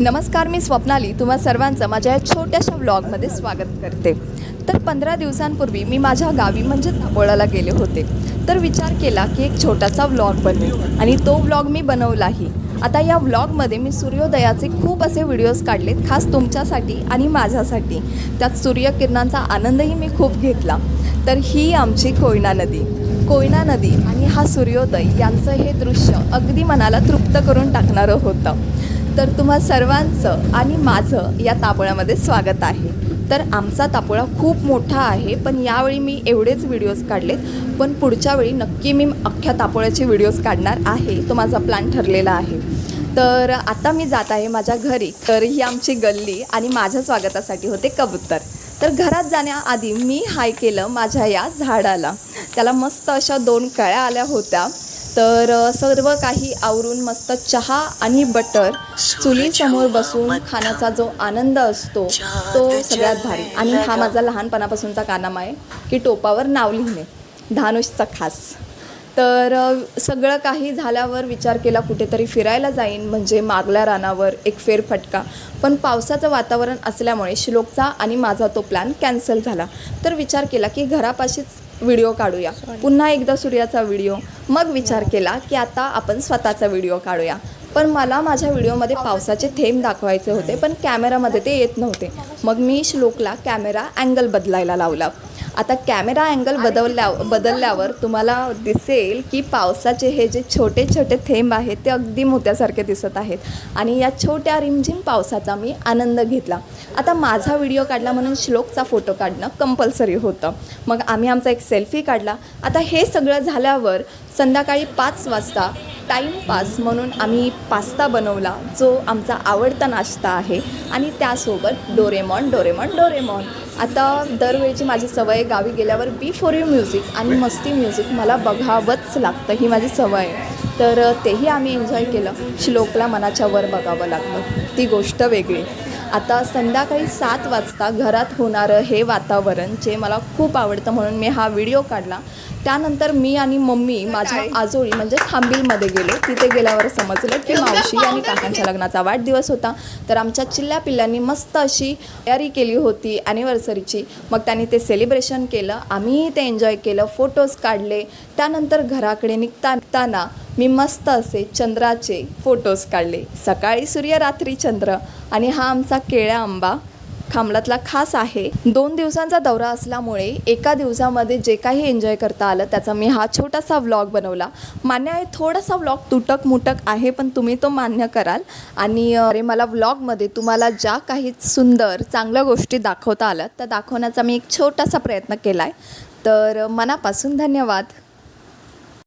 नमस्कार मी स्वप्नाली. तुम्हा सर्वांचं माझ्या या छोट्याशा व्लॉगमध्ये स्वागत करते. तर पंधरा दिवसांपूर्वी मी माझ्या गावी म्हणजे तापोळाला गेले होते. तर विचार केला की एक छोटासा व्लॉग बनवेल आणि तो व्लॉग मी बनवलाही. आता या व्लॉगमध्ये मी सूर्योदयाचे खूप असे व्हिडिओज काढलेत खास तुमच्यासाठी आणि माझ्यासाठी. त्यात सूर्यकिरणांचा आनंदही मी खूप घेतला. तर ही आमची कोयना नदी. कोयना नदी आणि हा सूर्योदय यांचं हे दृश्य अगदी मनाला तृप्त करून टाकणारं होतं. तर तुम्हा सर्वांचं आणि माझं या तापोळ्यामध्ये स्वागत आहे. तर आमचा तापोळा खूप मोठा आहे पण यावेळी मी एवढेच व्हिडिओज काढलेत पण पुढच्या वेळी नक्की मी अख्ख्या तापोळ्याचे व्हिडिओज काढणार आहे तो माझा प्लॅन ठरलेला आहे. तर आता मी जात आहे माझ्या घरी तर ही आमची गल्ली आणि माझ्या स्वागतासाठी होते कबूतर. तर घरात जाण्याआधी मी हाय केलं माझ्या या झाडाला. त्याला मस्त अशा दोन कळ्या आल्या होत्या तर सर्व काही आवरून मस्त चहा आणि बटर चुलीसमोर बसून खाण्याचा जो आनंद असतो तो सगळ्यात भारी. आणि हा माझा लहानपणापासूनचा कारनामा आहे की टोपावर नाव लिहिणे. धानुषचा खास. तर सगळं काही झाल्यावर विचार केला कुठेतरी फिरायला जाईन म्हणजे मागल्या रानावर एक फेरफटका. पण पावसाचं वातावरण असल्यामुळे श्लोकचा आणि माझा तो प्लॅन कॅन्सल झाला. तर विचार केला की घरापाशीच व्हिडिओ काढूया. पुन्हा एकदा सूर्याचा व्हिडिओ. मग विचार केला की आता आपण स्वतःचा व्हिडिओ काढूया. पण मला माझ्या व्हिडिओमध्ये पावसाचे थेंब दाखवायचे होते पण कॅमेरामध्ये ते येत नव्हते. मग मी श्लोकला कॅमेरा अँगल बदलायला लावला. आता कॅमेरा अँगल बदलल्या बदलल्यावर तुम्हाला दिसेल की पावसाचे हे जे छोटे छोटे थेंब आहेत ते अगदी मोत्यासारखे दिसत आहेत. आणि या छोट्या रिमझिम पावसाचा मी आनंद घेतला. आता माझा व्हिडिओ काढला म्हणून श्लोकचा फोटो काढणं कंपल्सरी होतं. मग आम्ही आमचा एक सेल्फी काढला. आता हे सगळं झाल्यावर संध्याकाळी पाच वाजता टाईमपास म्हणून आम्ही पास्ता बनवला जो आमचा आवडता नाश्ता आहे. आणि त्यासोबत डोरेमॉन डोरेमॉन डोरेमॉन. आता दरवेळची माझी सवय गावी गेल्यावर बी फॉर यू म्युझिक आणि मस्ती म्युझिक मला बघावंच लागतं ही माझी सवय आहे. तर तेही आम्ही एन्जॉय केलं. श्लोकला मनाच्या वर बघावं लागलं. ती गोष्ट वेगळी. आता संध्याकाळी सात वाजता घरात होणारं हे वातावरण जे मला खूप आवडतं म्हणून मी हा व्हिडिओ काढला. त्यानंतर मी आणि मम्मी माझ्या आजोळी म्हणजे थांबिलमध्ये गेलो. तिथे गेल्यावर समजलं की मावशी आणि काकांच्या लग्नाचा वाढदिवस होता. तर आमच्या चिल्ल्या पिल्लांनी मस्त अशी तयारी केली होती ॲनिव्हर्सरीची मग त्यांनी ते सेलिब्रेशन केलं. आम्हीही ते एन्जॉय केलं. फोटोज काढले. त्यानंतर घराकडे निघता निघताना मी मस्त असे चंद्राचे फोटोज काढले. सकाळी सूर्य रात्री चंद्र आणि हा आमचा केळ्या आंबा. खांबलातला खास आहे. दोन दिवसांचा दौरा असल्यामुळे एका दिवसामध्ये जे काही एन्जॉय करता आलं त्याचा मी हा छोटासा व्लॉग बनवला. मान्य आहे थोडासा व्लॉग तुटक मुटक आहे पण तुम्ही तो मान्य कराल. आणि अरे मला व्लॉगमध्ये तुम्हाला ज्या काही सुंदर चांगल्या गोष्टी दाखवता आल्या त्या दाखवण्याचा मी एक छोटासा प्रयत्न केला आहे तर मनापासून धन्यवाद.